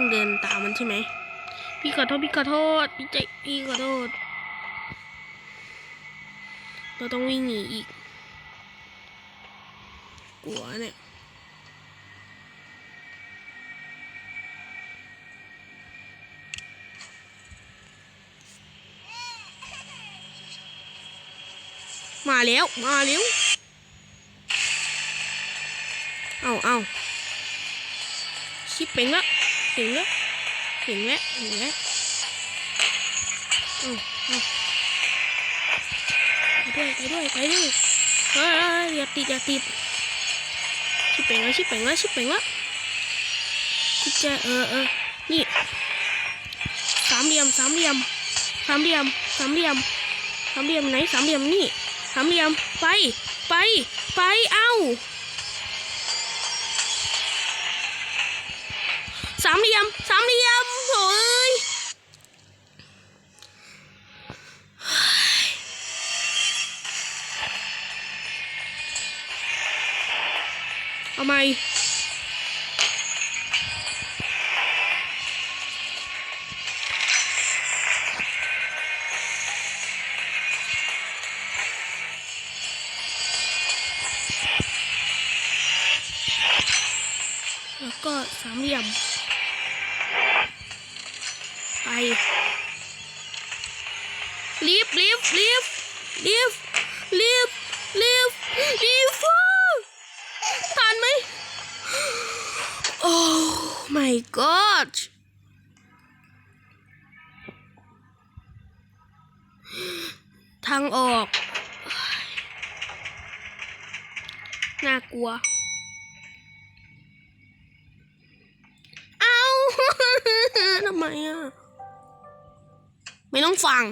ต้องเดินตามมันใช่ไหม พี่ขอโทษ พี่ขอโทษ พี่ใจพี่ขอโทษ เราต้องวิ่งหนีอีก กลัวเนี่ยมาแล้ว มาแล้ว เอาเอาชิปเป่งแล้ว เป่งแล้วเป่งแล้วเป่งแล้วอาเอาไปด้วยไปด้วยไปด้วยเฮ้ยอย่าติดอย่าติดชิปเป่งแล้วชิปเป่งแล้วชิปเป่งแล้วกุญแจเออเออนี่สามเหลี่ยมสามเหลี่ยมสามเหลี่ยมสามเหลี่ยมสามเหลี่ยมไหนสามเหลี่ยมนี่สามเหลี่ยมไปไปไปเอ้า สามเหลี่ยมสามเหลี่ยมโอ้ยเอาไหมแล้วก็สามเหลี่ยมไป รีบรีบรีบรีบรีบรีบรีบทันไหมโอ้ my god ทางออก น่ากลัวเอาทำไมอะ ไม่ต้องฟัง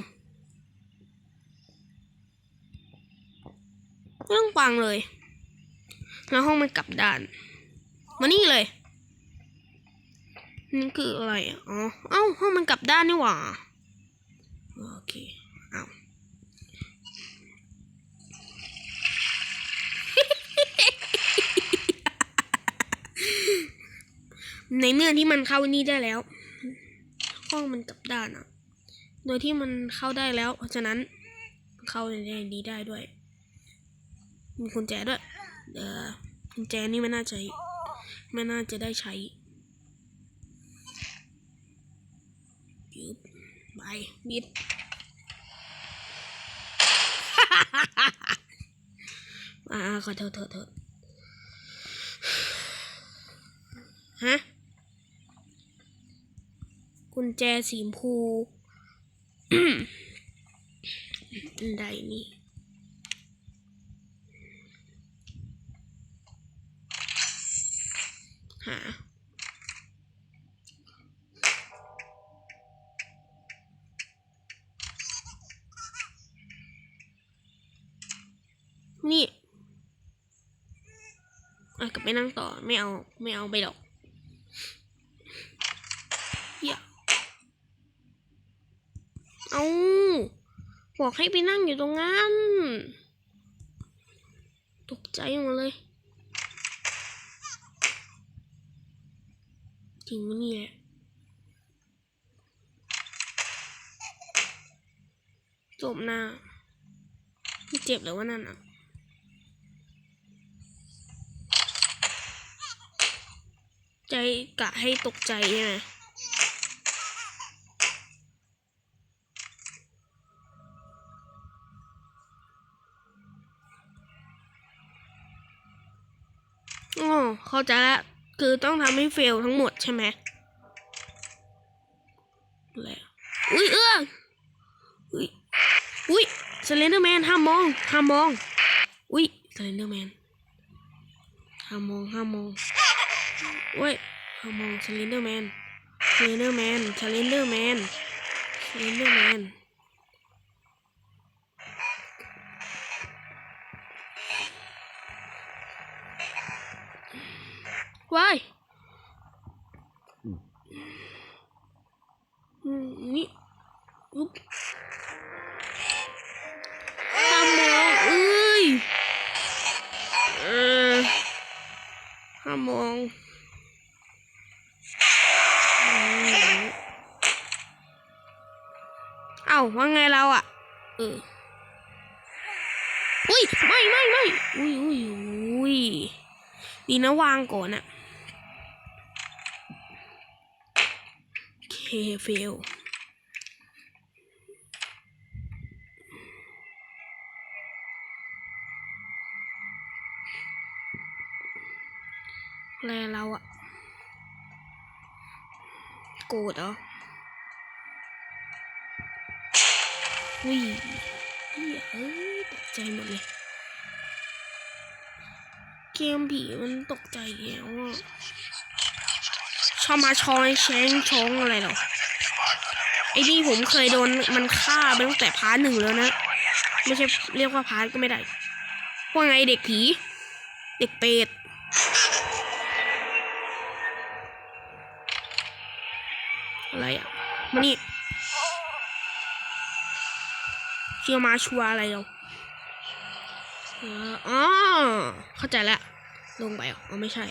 ไม่ต้องฟังเลย แล้วห้องมันกลับด้าน มานี่เลย นี่คืออะไร อ๋อ เอ้า ห้องมันกลับด้านนี่หว่า โอเค เอาในเมื่อที่มันเข้านี่ได้แล้ว ห้องมันกลับด้านอะ โดยที่มันเข้าได้แล้ว เพราะฉะนั้นเข้าในนี้ได้ด้วย มีกุญแจด้วยเออกุญแจนี่ไม่น่าจะไม่น่าจะได้ใช้ยึบไปบิดอ่าขอโทษโทษโทษฮะกุญแจสีชมพู อันใดนี่หานี่อะกลับไปนั่งต่อไม่เอาไม่เอาไปดอกอย่าเอา บอกให้ไปนั่งอยู่ตรงนั้น ตกใจหมดเลย จริงวะเนี่ยจบหน้าไม่เจ็บเลยว่านั่นอะใจกะให้ตกใจใช่ไหม เข้าใจละ คือต้องทำให้เฟลทั้งหมดใช่ไหมแล้วอุ้ยเอื้องอุ้ยอุ้ยสเลนเดอร์แมนห้ามมองห้ามมอง อุ้ยสเลนเดอร์แมนห้ามมองห้ามมองเว้ยห้ามมองสเลนเดอร์แมนสเลนเดอร์แมนสเลนเดอร์แมนสเลนเดอร์แมน นี่อุ๊บทำหมองเอ้ยเออทมองเอ้าว่าไงเราอะเอออุ้ยไม่ไม่ไม่อุ้ยอุ้ยอุ้ยดีนะวางก่อนอะ เคเฟลแลเราอะโกรธเหรออุ้ยเฮ้ยตกใจหมดเลย เกมผีมันตกใจแล้วอะ ชอมาชอยแชงชงอะไรหรอไอ้นี่ผมเคยโดนมันฆ่าไปตั้งแต่พาร์ทหนึ่งแล้วนะ ไม่ใช่เรียกว่าพาร์ทก็ไม่ได้ว่าไงเด็กผี เด็กเปรตอะไรอะมานี่เชียวมาชัวอะไรเราเอออ๋อเข้าใจแล้วลงไปหรออ๋อไม่ใช่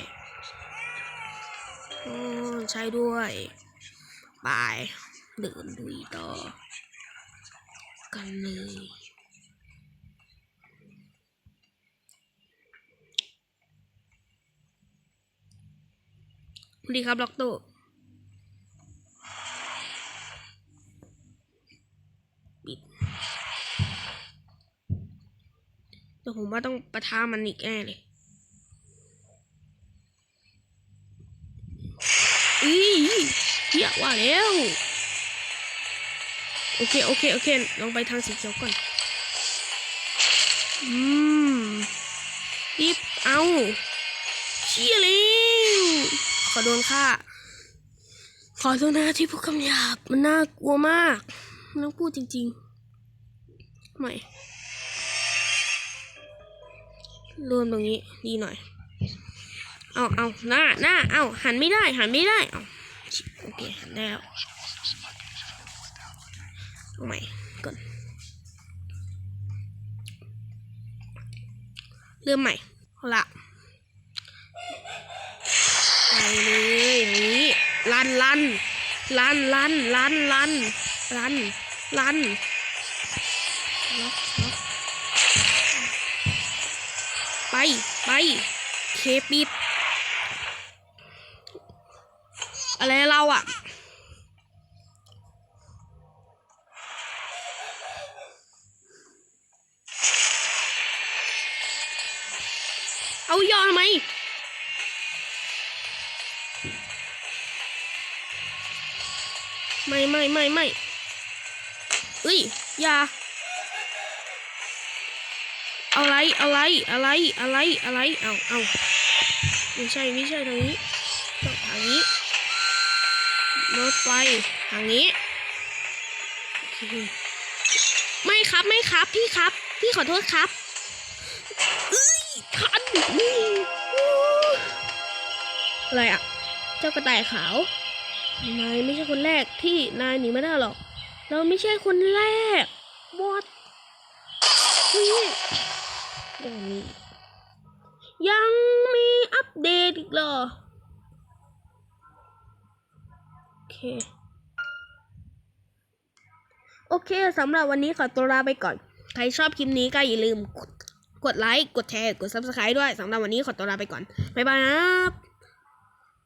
ใช่ด้วยบายเดินดุยต่อ กันเลยดีครับ ล็อกโตปิดแต่ผมว่าต้องประทามันอีกแน่เลยอี เฮียว่าแล้วโอเคโอเคโอเคลองไปทางสีเขียวก่อน อืมรีบเอาเชี่ยเร็วขอโดนฆ่าขอโทษนะที่พูดคำหยาบมันน่ากลัวมากนต้องพูดจริงๆไม่รวมตรงนี้ดีหน่อย เอาเอาหน้าหน้าเอาหันไม่ได้ หันไม่ได้เอา โอเคหันได้แล้วเอาใหม่ก่อนเริ่มใหม่เอาละไปเลยอย่างนี้ลันลันลันลันลันลันลันลันล็อกล็อกไปไปเคปิด อะไรเราอะเอายอทำไมไม่ไม่ไม่ไม่เอ้ยอย่าอะไรอะไรอะไรอะไรอะไรเอาเอาไม่ใช่ไม่ใช่ทางนี้ต้องทางนี้ รถไฟทางนี้ ไม่ครับไม่ครับพี่ครับ พี่ขอโทษครับเอ้ยทันอะไรอะ เจ้ากระต่ายขาว นายไม่ใช่คนแรกที่นายหนีไม่ได้หรอก เราไม่ใช่คนแรกบอสนี่เดี๋ยวนี้ยังมีอัปเดตอีกเหรอ โอ เค โอเคสำหรับวันนี้ขอตัวลาไปก่อน ใครชอบคลิปนี้ก็อย่าลืมกดกดไลค์ กดแชร์ กด subscribe ด้วยสำหรับวันนี้ขอตัวลาไปก่อน บ๊ายบายครับ